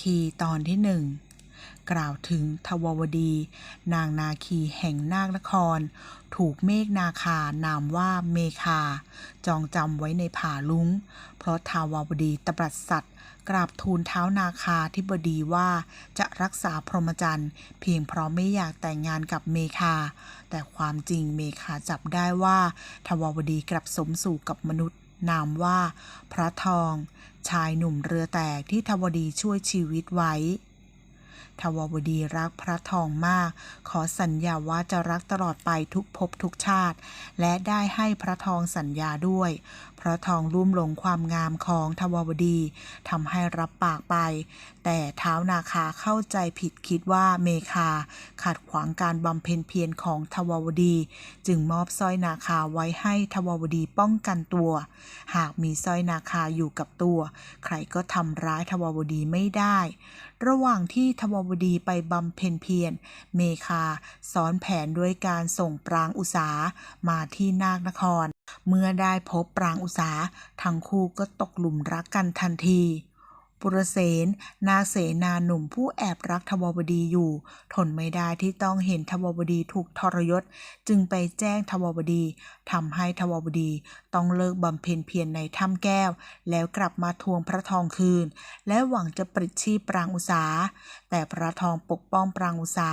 คีตอนที่หนึ่งกล่าวถึงทววดี นางนาคีแห่งนาคนคร ถูกเมฆนาคานามว่าเมคา จองจำไว้ในผาลุงเพราะทววดีตบัดสัตว์กราบทูลเท้านาคาธิบดีว่าจะรักษาพรหมจรรย์เพียงเพราะไม่อยากแต่งงานกับเมคา แต่ความจริงเมคาจับได้ว่าทววดีกลับสมสู่กับมนุษย์ นามว่า พระทอง ชายหนุ่มเรือแตกที่ทวดีช่วยชีวิตไว้ ทววดีรักพระทองมาก ขอสัญญาว่าจะรักตลอดไปทุกภพทุกชาติ และได้ให้พระทองสัญญาด้วย พระทองลุ่มหลงความงามของทววดีทำให้รับปากไป แต่เท้าวนาคาเข้าใจผิดคิดว่าเมคา ขัดขวางการบำเพ็ญเพียรของทววดี จึงมอบสร้อยนาคาไว้ให้ทววดีป้องกันตัว หากมีสร้อยนาคาอยู่กับตัว ใครก็ทำร้ายทววดีไม่ได้ ระหว่างที่ทววดีไปบำเพ็ญเพียร เมคาสอนแผนด้วยการส่งปรางอุสามาที่นาคนคร เมื่อได้พบปรางอุสาทั้งคู่ก็ตกหลุมรักกันทันที ปุรเสนนาเสนาหนุ่มผู้แอบรักทววดีอยู่ ทนไม่ได้ที่ต้องเห็นทววดีถูกทรยศ จึงไปแจ้งทววดีทำให้ทววดีต้องเลิกบำเพ็ญเพียรในถ้ำแก้ว แล้วกลับมาทวงพระทองคืน และหวังจะปลิดชีพปรางอุสา แต่พระทองปกป้องปรางอุสา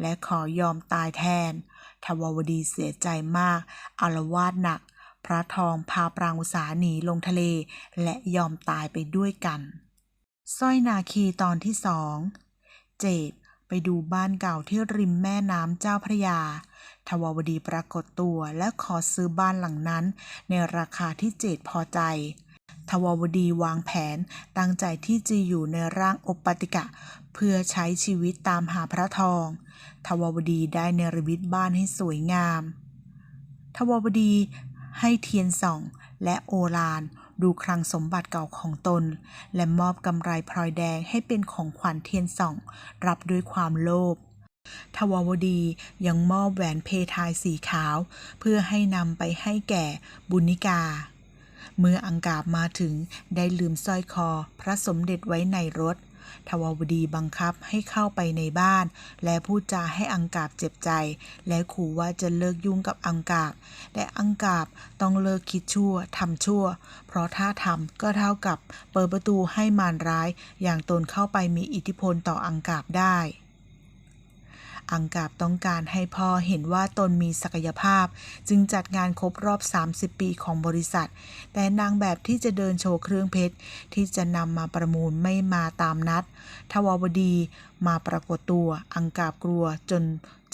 และขอยอมตายแทน ทววดีเสียใจมากอารวาสหนัก พระทองพาปรางอุสาหนีลงทะเล และยอมตายไปด้วยกัน สร้อยนาคีตอนที่สองเจดไปดูบ้านเก่าที่ริมแม่น้ำเจ้าพระยา ทวาวดีปรากฏตัวและขอซื้อบ้านหลังนั้น ในราคาที่เจดพอใจ ทวาวดีวางแผนตั้งใจที่จะอยู่ในร่างอบปติกะ เพื่อใช้ชีวิตตามหาพระทอง ทวาวดีได้เนรมิตบ้านให้สวยงาม ทวาวดีให้เทียนส่องและโอฬาร ดูคลังสมบัติเก่าของตน และมอบกำไรพลอยแดงให้เป็นของขวัญเทียนส่อง รับด้วยความโลภทววดียังมอบแหวนเพทายสีขาว เพื่อให้นำไปให้แก่บุญนิกา เมื่ออังกาบมาถึงได้ลืมสร้อยคอพระสมเด็จไว้ในรถ ทววดีบังคับให้เข้าไปในบ้าน และพูดจาให้อังกาบเจ็บใจ และขู่ว่าจะเลิกยุ่งกับอังกาบ และอังกาบต้องเลิกคิดชั่วทำชั่ว เพราะถ้าทำก็เท่ากับเปิดประตูให้มารร้าย อย่างตนเข้าไปมีอิทธิพลต่ออังกาบได้ อังกาบต้องการให้พ่อเห็นว่าตนมีศักยภาพ จึงจัดงานครบรอบ 30 ปีของบริษัท แต่นางแบบที่จะเดินโชว์เครื่องเพชร ที่จะนำมาประมูลไม่มาตามนัด ทววดีมาปรากฏตัว อังกาบกลัวจน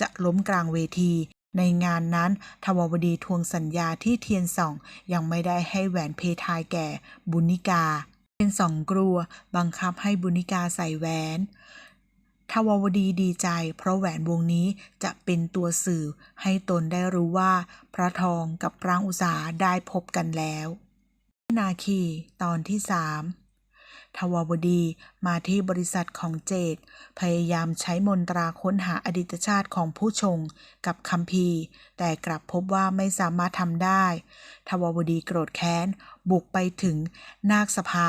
จะล้มกลางเวที ในงานนั้นทววดีทวงสัญญาที่เทียนส่อง ยังไม่ได้ให้แหวนเพทายแก่บุนิกา เทียนส่องกลัวบังคับให้บุนิกาใส่แหวน ทวาวดีดีใจ เพราะแหวนวงนี้จะเป็นตัวสื่อให้ตนได้รู้ว่า พระทองกับปรางอุสาได้พบกันแล้ว นาคีตอนที่สามทวาวดีมาที่บริษัทของเจดพยายามใช้มนตราค้นหาอดีตชาติของผู้ชงกับคัมภีร์แต่กลับพบว่าไม่สามารถทำได้ ทวาวดีโกรธแค้น บุกไปถึงนาคสภา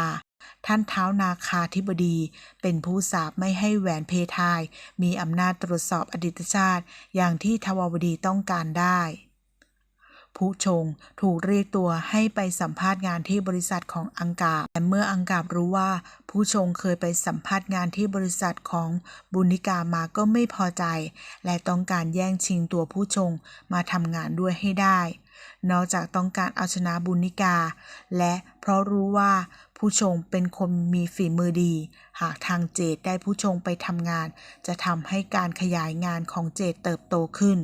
ท่านเท้านาคาธิบดี เป็นผู้สาบไม่ให้แหวนเพทาย มีอำนาจตรวจสอบอดีตชาติ อย่างที่ทวาวดีต้องการได้ผู้ชงถูกเรียกตัวให้ไปสัมภาษณ์งานที่บริษัทของอังกาบแต่เมื่ออังกาบรู้ว่าผู้ชงเคยไปสัมภาษณ์งานที่บริษัทของบุนิกามาก็ไม่พอใจ และต้องการแย่งชิงตัวผู้ชงมาทำงานด้วยให้ได้ นอกจากต้องการเอาชนะบุนิกา และเพราะรู้ว่า ผู้ชงเป็นคนมีฝีมือดี หากทางเจดได้ผู้ชงไปทำงาน จะทำให้การขยายงานของเจดเติบโตขึ้น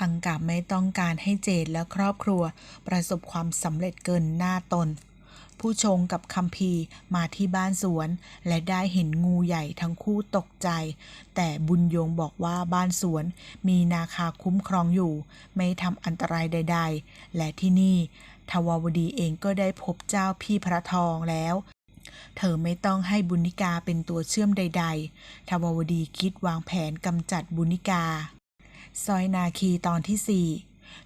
อังกาบไม่ต้องการให้เจดและครอบครัว ประสบความสำเร็จเกินหน้าตน ผู้ชงกับคัมภีร์มาที่บ้านสวน และได้เห็นงูใหญ่ทั้งคู่ตกใจ แต่บุญโยงบอกว่าบ้านสวนมีนาคาคุ้มครองอยู่ ไม่ทำอันตรายใด ๆ และที่นี่ ทวาวดีเองก็ได้พบเจ้าพี่พระทองแล้ว เธอไม่ต้องให้บุญนิกาเป็นตัวเชื่อมใด ๆ ทวาวดีคิดวางแผนกำจัดบุญนิกา ซอยนาคีตอนที่สี่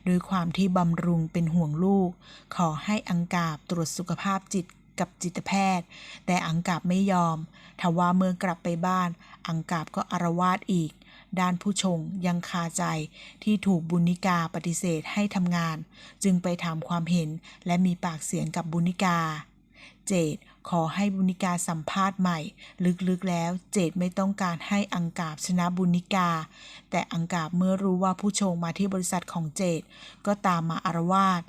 ด้วยความที่บำรุงเป็นห่วงลูก ขอให้อังกาบตรวจสุขภาพจิตกับจิตแพทย์ แต่อังกาบไม่ยอมทว่าเมื่อกลับไปบ้าน อังกาบก็อารวาสอีก ด้านผู้ชงยังคาใจที่ถูกบุญนิกาปฏิเสธให้ทำงาน จึงไปถามความเห็นและมีปากเสียงกับบุญนิกา เจดขอให้บุญนิกาสัมภาษณ์ใหม่ ลึกๆแล้วเจดไม่ต้องการให้อังกาบชนะบุญนิกา แต่อังกาบเมื่อรู้ว่าผู้ชงมาที่บริษัทของเจดก็ตามมาอารวาส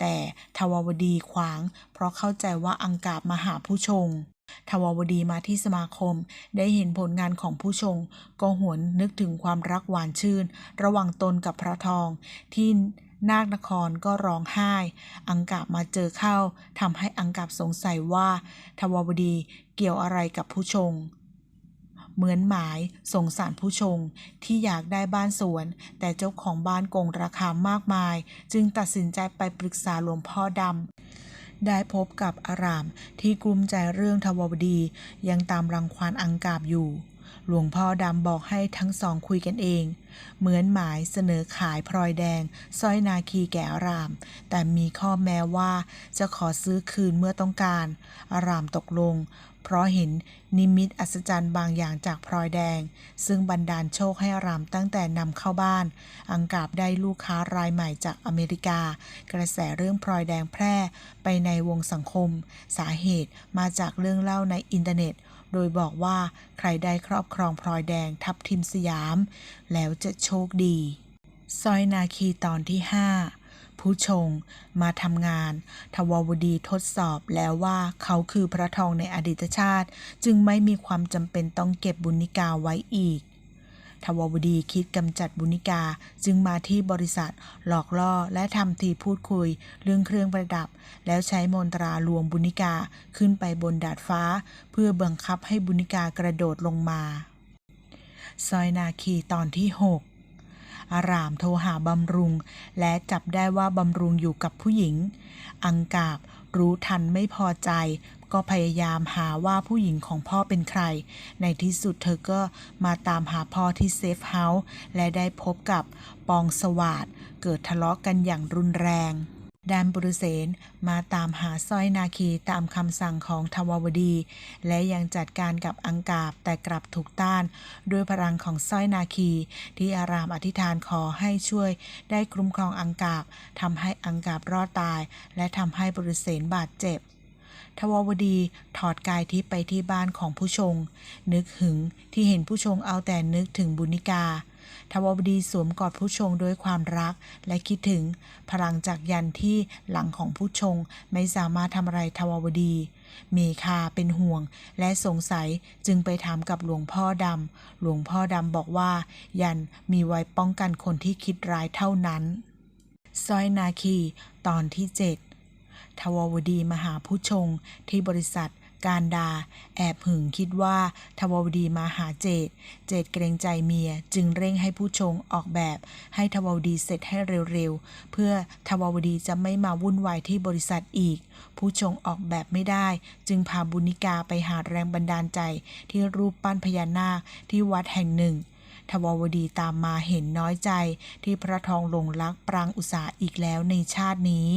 แต่ทวาวดีขวาง เพราะเข้าใจว่าอังกาบมาหาผู้ชง ทวาวดีมาที่สมาคม ได้เห็นผลงานของผู้ชง ก็หวนนึกถึงความรักหวานชื่น ระหว่างตนกับพระทอง ที่นาคนครก็ร้องไห้ อังกาบมาเจอเข้าทำให้อังกาบสงสัยว่า ทวาวดีเกี่ยวอะไรกับผู้ชงเหมือนหมายสงสารผู้ชงที่อยากได้บ้านสวน แต่เจ้าของบ้านโกงราคามากมาย จึงตัดสินใจไปปรึกษาหลวงพ่อดำ ได้พบกับอาราม ที่กลุ้มใจเรื่องทววดี ยังตามรังควานอังกาบอยู่ หลวงพ่อดำบอกให้ทั้งสองคุยกันเอง เหมือนหมายเสนอขายพลอยแดงสร้อยนาคีแก่อาราม แต่มีข้อแม้ว่าจะขอซื้อคืนเมื่อต้องการ อารามตกลง เพราะเห็นนิมิตอัศจรรย์บางอย่างจากพลอยแดง ซึ่งบันดาลโชคให้อารามตั้งแต่นำเข้าบ้าน อังกาบได้ลูกค้ารายใหม่จากอเมริกา กระแสเรื่องพลอยแดงแพร่ไปในวงสังคม สาเหตุมาจากเรื่องเล่าในอินเทอร์เน็ต โดยบอกว่าใครได้ครอบครองพลอยแดงทับทิมสยาม แล้วจะโชคดีสร้อยนาคีตอนที่ 5 ผู้ชง มาทำงาน ทวาวดีทดสอบแล้วว่าเขาคือพระทองในอดีตชาติ จึงไม่มีความจำเป็นต้องเก็บบุญนิกาไว้อีกทวาวดีคิดกำจัดบุญนิกาจึงมาที่บริษัท หลอกล่อและทำทีพูดคุย เรื่องเครื่องประดับ แล้วใช้มนตราลวงบุญนิกาขึ้นไปบนดาดฟ้า เพื่อบังคับให้บุญนิกากระโดดลงมา ซอยนาคีตอนที่ 6 อารามโทรหาบำรุง และจับได้ว่าบำรุงอยู่กับผู้หญิง อังกาบรู้ทันไม่พอใจ ก็พยายามหาว่าผู้หญิงของพ่อเป็นใคร ในที่สุดเธอก็มาตามหาพ่อที่เซฟเฮาส์และได้พบกับปองสวาดเกิดทะเลาะกันอย่างรุนแรง ดานบุรุเสนมาตามหาสร้อยนาคีตามคำสั่งของทวาวดี และยังจัดการกับอังกาบแต่กลับถูกต้าน ด้วยพลังของสร้อยนาคี ที่อารามอธิษฐานขอให้ช่วยได้คุ้มครองอังกาบทำให้อังกาบรอดตาย และทำให้บุรุเสนบาดเจ็บทวาวดีถอดกายทิพย์ไปที่บ้านของผู้ชง นึกหึงที่เห็นผู้ชงเอาแต่นึกถึงบุญนิกา ทวาวดีสวมกอดผู้ชงด้วยความรักและคิดถึงพลังจากยันที่หลังของผู้ชงไม่สามารถทำอะไรทวาวดี เมคาเป็นห่วงและสงสัยจึงไปถามกับหลวงพ่อดำหลวงพ่อดำบอกว่า ยันมีไว้ป้องกันคนที่คิดร้ายเท่านั้นสร้อยนาคีตอนที่เจ็ดทวาวดีมาหาผู้ชงที่บริษัท การดา แอบหึงคิดว่าทวาวดีมาหาเจด เจดเกรงใจเมีย จึงเร่งให้ผู้ชงออกแบบ ให้ทวาวดีเสร็จให้เร็วๆ เพื่อทวาวดีจะไม่มาวุ่นวายที่บริษัทอีก ผู้ชงออกแบบไม่ได้ จึงพาบุญนิกาไปหาแรงบันดาลใจที่รูปปั้นพญานาคที่วัดแห่งหนึ่งทวาวดีตามมาเห็นน้อยใจที่พระทองหลงรักปรางอุตสาอีกแล้วในชาตินี้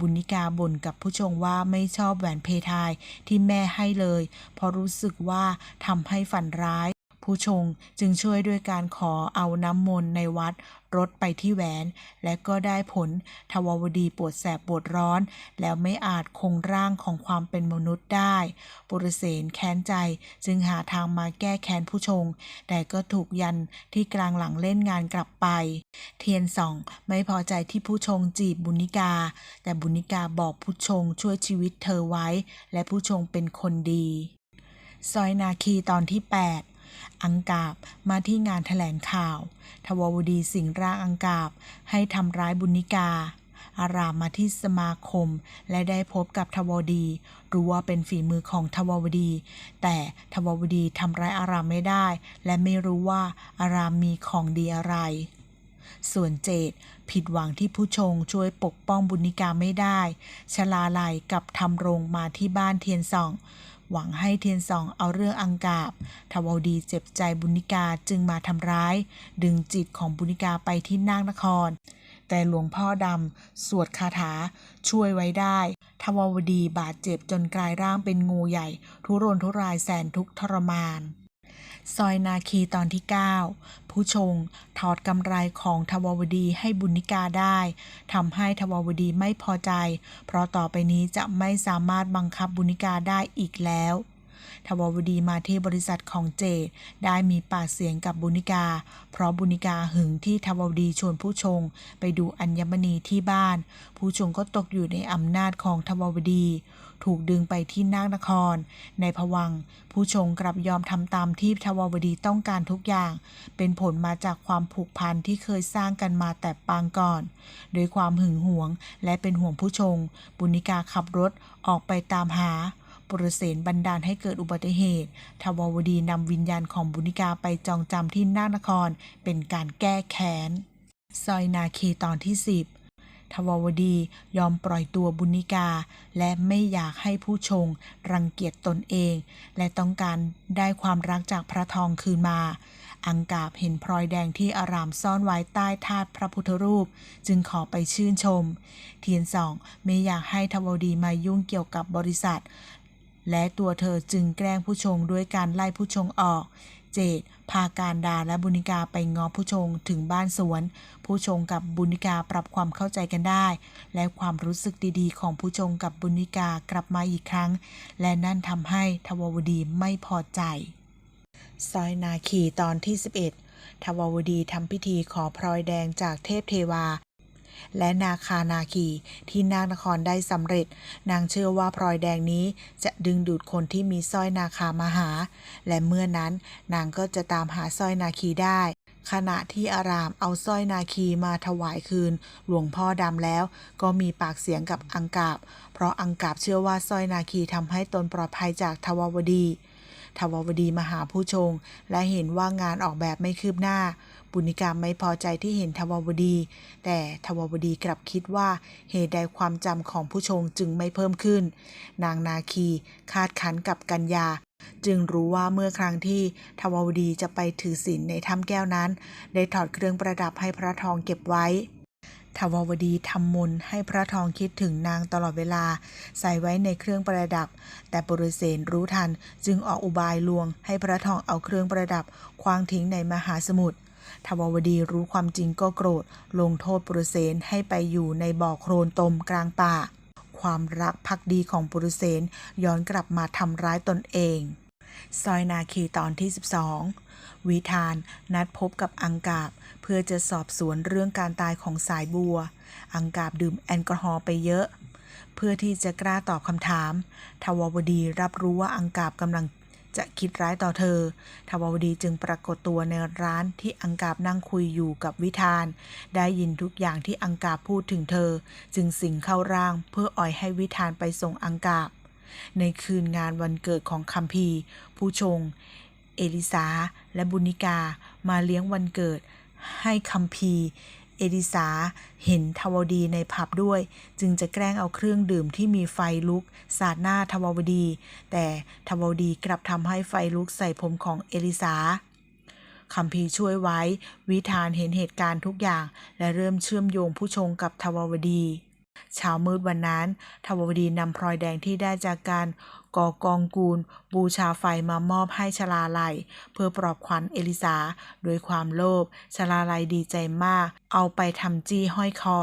บุญนิกาบ่นกับผู้ชงว่าไม่ชอบแหวนเพทายที่แม่ให้เลย เพราะรู้สึกว่าทำให้ฝันร้าย ผู้ชงจึงช่วยด้วยการขอเอาน้ำมนต์ในวัดรดไปที่แหวน และก็ได้ผลทวาวดีปวดแสบปวดร้อน แล้วไม่อาจคงร่างของความเป็นมนุษย์ได้ ปุรเสนแค้นใจจึงหาทางมาแก้แค้นผู้ชง แต่ก็ถูกยันที่กลางหลังเล่นงานกลับไป เทียนส่องไม่พอใจที่ผู้ชงจีบบุนิกา แต่บุนิกาบอกผู้ชงช่วยชีวิตเธอไว้ และผู้ชงเป็นคนดี ซอยนาคีตอนที่ 8 อังกาบมาที่งานแถลงข่าว ทววดีสิงร่างอังกาบให้ทำร้ายบุญนิกา อารามมาที่สมาคม และได้พบกับทววดี รู้ว่าเป็นฝีมือของทววดี แต่ทววดีทำร้ายอารามไม่ได้ และไม่รู้ว่าอารามมีของดีอะไรส่วนเจดผิดหวังที่ผู้ชงช่วยปกป้องบุญนิกาไม่ได้ ชลาลัยกับทำรงมาที่บ้านเทียนส่อง หวังให้เทียนซองเอาเรื่องอังกาบทวาวดีเจ็บใจบุญนิกาจึงมาทำร้าย ดึงจิตของบุญนิกาไปที่นางนคร แต่หลวงพ่อดำ สวดคาถา ช่วยไว้ได้ทววดีบาดเจ็บจนกลายร่างเป็นงูใหญ่ ทุรนทุรายแสนทุกข์ทรมาน ซอยนาคีตอนที่ 9 ผู้ชงถอดกำไรของทววดีให้บุญนิกาได้ทำให้ทววดีไม่พอใจ เพราะต่อไปนี้จะไม่สามารถบังคับบุญนิกาได้อีกแล้วทววดีมาที่บริษัทของเจดได้มีปากเสียงกับบุนิกา เพราะบุนิกาหึงที่ทววดีชวนผู้ชง ไปดูอัญมณีที่บ้าน ผู้ชงก็ตกอยู่ในอำนาจของทววดี ถูกดึงไปที่นาคนคร ในผวัง ผู้ชงกลับยอมทำตามที่ทวาวดีต้องการทุกอย่าง เป็นผลมาจากความผูกพันที่เคยสร้างกันมาแต่ปางก่อนโดยความหึงหวงและเป็นห่วงผู้ชง บุญนิกาขับรถออกไปตามหาปรเสนบันดาลให้เกิดอุบัติเหตุ ทวาวดีนำวิญญาณของบุญนิกาไปจองจำที่นาคนคร เป็นการแก้แค้น ซอยนาคีตอนที่ 10 ทววดียอมปล่อยตัวบุญนิกา และไม่อยากให้ผู้ชง รังเกียจตนเอง และต้องการได้ความรักจากพระทองคืนมา อังกาบเห็นพลอยแดงที่อารามซ่อนไว้ใต้ธาตุพระพุทธรูป จึงขอไปชื่นชม เทียนสองไม่อยากให้ทววดีมายุ่งเกี่ยวกับบริษัท และตัวเธอจึงแกล้งผู้ชงด้วยการไล่ผู้ชงออก เจดพาการดาและบุนิกาไปง้อผู้ชงถึงบ้านสวน ผู้ชงกับบุนิกาปรับความเข้าใจกันได้ และความรู้สึกดีๆ ของผู้ชงกับบุนิกากลับมาอีกครั้ง และนั่นทำให้ทวาวดีไม่พอใจซอยนาคีตอนที่ 11ทวาวดีทำพิธีขอพลอยแดงจากเทพเทวา และนาคานาคีที่นาคนครได้สำเร็จ นางเชื่อว่าพลอยแดงนี้จะดึงดูดคนที่มีสร้อยนาคามาหา และเมื่อนั้นนางก็จะตามหาสร้อยนาคีได้ ขณะที่อารามเอาสร้อยนาคีมาถวายคืน หลวงพ่อดำแล้ว ก็มีปากเสียงกับอังกาบ เพราะอังกาบเชื่อว่าสร้อยนาคีทำให้ตนปลอดภัยจากทววดีทววดีมาหาผู้ชง และเห็นว่างานออกแบบไม่คืบหน้า บุญิกาไม่พอใจที่เห็นทววดี แต่ทววดีกลับคิดว่าเหตุใดความจำของผู้ชงจึงไม่เพิ่มขึ้น นางนาคีคาดคันกับกัญญา จึงรู้ว่าเมื่อครั้งที่ทววดีจะไปถือศีลในถ้ำแก้วนั้น ได้ถอดเครื่องประดับให้พระทองเก็บไว้ทววดีทำมนให้พระทองคิดถึงนางตลอดเวลา ใส่ไว้ในเครื่องประดับ แต่ปุรุเสนรู้ทันจึงออกอุบายลวงให้พระทองเอาเครื่องประดับ ควางทิ้งในมหาสมุทร ทววดีรู้ความจริงก็โกรธ ลงโทษปุรเสนให้ไปอยู่ในบ่อโคลนตมกลางป่า ความรักภักดีของปุรเสนย้อนกลับมาทำร้ายตนเอง ซอยนาคีตอนที่ 12 วิธานนัดพบกับอังกาบ เพื่อจะสอบสวนเรื่องการตายของสายบัว อังกาบดื่มแอลกอฮอล์ไปเยอะ เพื่อที่จะกล้าตอบคำถาม ทววดีรับรู้ว่าอังกาบกำลัง จะคิดร้ายต่อเธอ ทวาวดีจึงปรากฏตัวในร้านที่อังกาบนั่งคุยอยู่กับวิธาน ได้ยินทุกอย่างที่อังกาบพูดถึงเธอ จึงสิงเข้าร่างเพื่ออ่อยให้วิธานไปส่งอังกาบ ในคืนงานวันเกิดของคัมพีร์ผู้ชง เอลิซาและบุนิกามาเลี้ยงวันเกิดให้คัมพีร์ เอลิซาเห็นทวดีในผับด้วย จึงจะแกล้งเอาเครื่องดื่มที่มีไฟลุก สาดหน้าทวดี แต่ทวดีกลับทำให้ไฟลุกใส่ผมของเอลิซาคัมภีช่วยไว้ วิธานเห็นเหตุการณ์ทุกอย่าง และเริ่มเชื่อมโยงผู้ชงกับทววดีเช้ามืดวันนั้นทววดีนำพลอยแดงที่ได้จากการ ก่อกองกูล บูชาไฟมามอบให้ชลาลัย เพื่อปลอบขวัญเอลิซาโดยความโลภชลาลัยดีใจมาก เอาไปทำจี้ห้อยคอ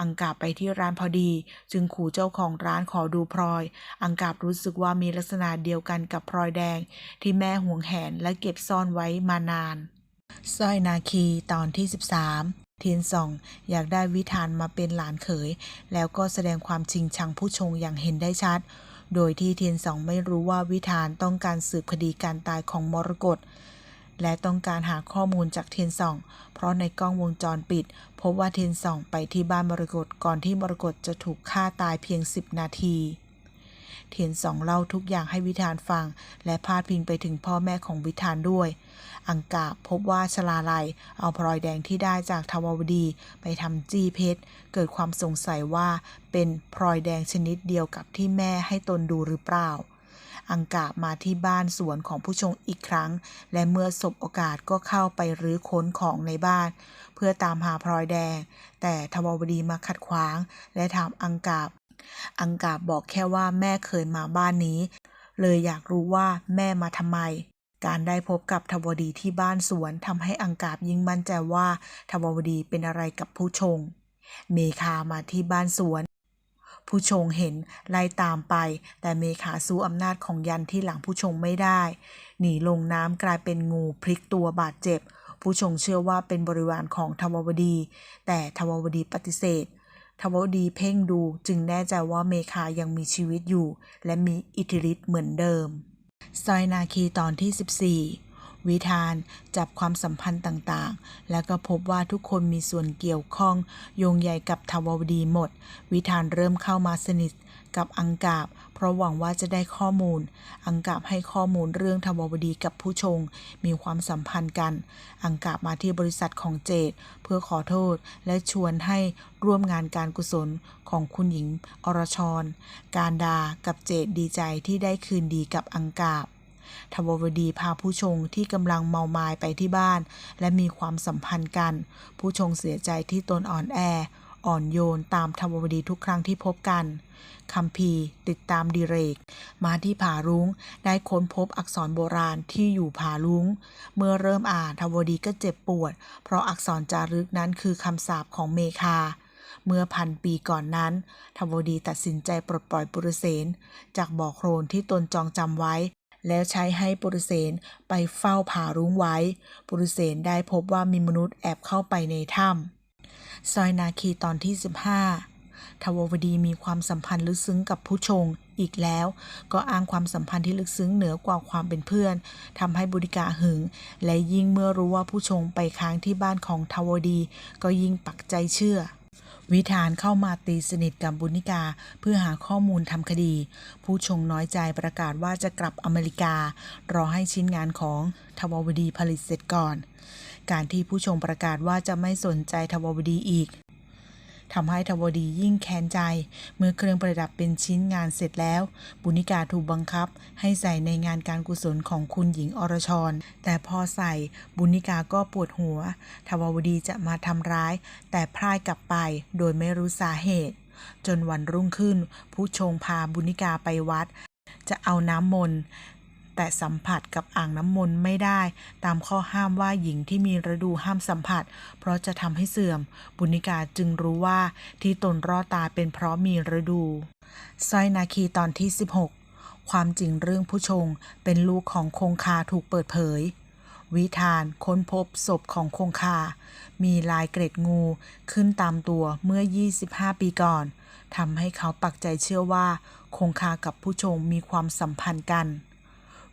อังกาบไปที่ร้านพอดี จึงขู่เจ้าของร้านขอดูพลอย อังกาบรู้สึกว่ามีลักษณะเดียวกันกับพลอยแดง ที่แม่ห่วงแหนและเก็บซ่อนไว้มานานสร้อยนาคีตอนที่ 13เทียนส่องอยากได้วิธานมาเป็นหลานเขย แล้วก็แสดงความจริงชังผู้ชงอย่างเห็นได้ชัด โดยที่เทียนสองไม่รู้ว่าวิธานต้องการสืบคดีการตายของมรกตและต้องการหาข้อมูลจากเทียนสอง เพราะในกล้องวงจรปิด พบว่าเทียนสองไปที่บ้านมรกตก่อนที่มรกตจะถูกฆ่าตายเพียง 10 นาที เทียนสองเล่าทุกอย่างให้วิธานฟัง และพาดพิงไปถึงพ่อแม่ของวิธานด้วย อังกาบพบว่าชลาลัย เอาพลอยแดงที่ได้จากทวาวดีไปทำจี้เพชร เกิดความสงสัยว่าเป็นพลอยแดงชนิดเดียวกับที่แม่ให้ตนดูหรือเปล่าอังกาบมาที่บ้านสวนของผู้ชงอีกครั้ง และเมื่อสบโอกาสก็เข้าไปรื้อค้นของในบ้าน เพื่อตามหาพลอยแดง แต่ทวาวดีมาขัดขวาง และถามอังกาบ อังกาบบอกแค่ว่าแม่เคยมาบ้านนี้ เลยอยากรู้ว่าแม่มาทำไม การได้พบกับทวดีที่บ้านสวนทำให้อังกาบยิ่งมั่นใจว่าทวดีเป็นอะไรกับผู้ชง เมคามาที่บ้านสวน ผู้ชงเห็นไล่ตามไป แต่เมคาสู้อำนาจของยันที่หลังผู้ชงไม่ได้ หนีลงน้ำกลายเป็นงูพลิกตัวบาดเจ็บผู้ชงเชื่อว่าเป็นบริวารของทววดี แต่ทววดีปฏิเสธ ทวดีเพ่งดูจึงแน่ใจว่าเมคายังมีชีวิตอยู่ และมีอิทธิฤทธิ์เหมือนเดิม ซอยนาคีตอนที่ 14 วิธานจับความสัมพันธ์ต่างๆ แล้วก็พบว่าทุกคนมีส่วนเกี่ยวข้อง โยงใยกับทวดีหมด วิธานเริ่มเข้ามาสนิทกับอังกาบ ราะหวังว่าจะได้ข้อมูล อังกาบให้ข้อมูลเรื่องทววดีกับผู้ชง มีความสัมพันธ์กัน อังกาบมาที่บริษัทของเจดเพื่อขอโทษและชวนให้ร่วมงานการกุศลของคุณหญิงอรชร การดากับเจดดีใจที่ได้คืนดีกับอังกาบทววดีพาผู้ชงที่กำลังเมามายไปที่บ้าน และมีความสัมพันธ์กัน ผู้ชงเสียใจที่ตนอ่อนแอ อ่อนโยนตามทววดีทุกครั้งที่พบกันคำพีติดตามดีเรก มาที่ผารุ้งได้ค้นพบอักษรโบราณที่อยู่ผารุ้ง เมื่อเริ่มอ่านทววดีก็เจ็บปวด เพราะอักษรจารึกนั้นคือคำสาปของเมคาเมื่อพันปีก่อนนั้นทวดีตัดสินใจปลดปล่อยปุรเสนจากบ่อโครนที่ตนจองจำไว้ แล้วใช้ให้ปุรเสนไปเฝ้าผารุ้งไว้ ปุรเสนได้พบว่ามีมนุษย์แอบเข้าไปในถ้ำ ซอยนาคีตอนที่ 15 ทววดีมีความสัมพันธ์ลึกซึ้งกับผู้ชงอีกแล้ว ก็อ้างความสัมพันธ์ที่ลึกซึ้งเหนือกว่าความเป็นเพื่อนทำให้บุริกาหึง และยิ่งเมื่อรู้ว่าผู้ชงไปค้างที่บ้านของทวดี ก็ยิ่งปักใจเชื่อวิธานเข้ามาตีสนิทกับบุนิกาเพื่อหาข้อมูลทำคดี ผู้ชงน้อยใจประกาศว่าจะกลับอเมริกา รอให้ชิ้นงานของทววดีผลิตเสร็จก่อน การที่ผู้ชงประกาศว่าจะไม่สนใจทววดีอีกทำให้ทวดียิ่งแค้นใจ เมื่อเครื่องประดับเป็นชิ้นงานเสร็จแล้ว บุนิกาถูกบังคับให้ใส่ในงานการกุศลของคุณหญิงอรชร แต่พอใส่บุนิกาก็ปวดหัว ทววดีจะมาทำร้าย แต่พลายกลับไปโดยไม่รู้สาเหตุ จนวันรุ่งขึ้น ผู้ชงพาบุนิกาไปวัด จะเอาน้ำมนต์ แต่สัมผัสกับอ่างน้ำมนต์ไม่ได้ ตามข้อห้ามว่าหญิงที่มีฤดูห้ามสัมผัส เพราะจะทำให้เสื่อม บุนิกาจึงรู้ว่าที่ตนรอดตายเป็นเพราะมีฤดูสร้อยนาคีตอนที่ 16 ความจริงเรื่องผู้ชง เป็นลูกของคงคาถูกเปิดเผย วิธานค้นพบศพของคงคา มีลายเกร็ดงูขึ้นตามตัวเมื่อ 25 ปีก่อนทำให้เขาปักใจเชื่อว่า คงคากับผู้ชงมีความสัมพันธ์กัน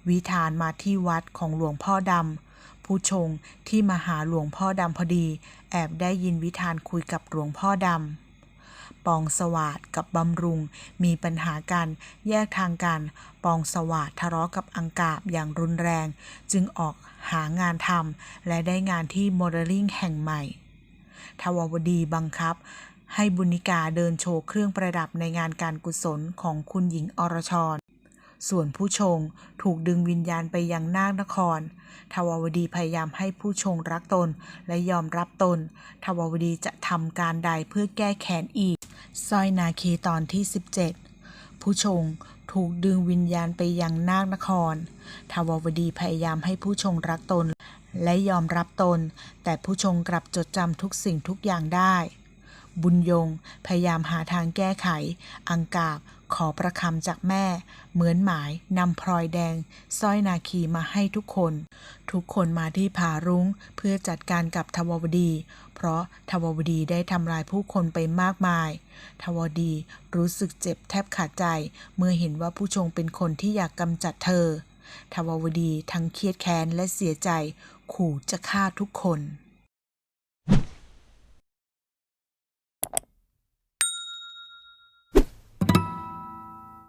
วิธานมาที่วัดของหลวงพ่อดำผู้ชงที่มาหาหลวงพ่อดำพอดี แอบได้ยินวิธานคุยกับหลวงพ่อดำปองสวาดกับบำรุงมีปัญหากันแยกทางกันปองสวาดทะเลาะกับอังกาบอย่างรุนแรง จึงออกหางานทำและได้งานที่โมเดลลิ่งแห่งใหม่ทววดีบังคับให้บุญนิกาเดินโชว์เครื่องประดับในงานการกุศลของคุณหญิงอรชร ส่วนผู้ชงถูกดึงวิญญาณไปยังนาคนคร ทวาวดีพยายามให้ผู้ชงรักตนและยอมรับตน ทวาวดีจะทำการใดเพื่อแก้แค้นอีกสร้อยนาคีตอนที่ 17 ผู้ชงถูกดึงวิญญาณไปยังนาคนคร ทววดีพยายามให้ผู้ชงรักตนและยอมรับตน แต่ผู้ชงกลับจดจำทุกสิ่งทุกอย่างได้ บุญยง พยายามหาทางแก้ไข อังกาบขอประคำจากแม่ เหมือนหมายนำพลอยแดงสร้อยนาคีมาให้ทุกคน ทุกคนมาที่ผารุ้งเพื่อจัดการกับทววดี เพราะทววดีได้ทำลายผู้คนไปมากมาย ทววดีรู้สึกเจ็บแทบขาดใจ เมื่อเห็นว่าผู้ชงเป็นคนที่อยากกำจัดเธอ ทววดีทั้งเครียดแค้นและเสียใจ ขู่จะฆ่าทุกคน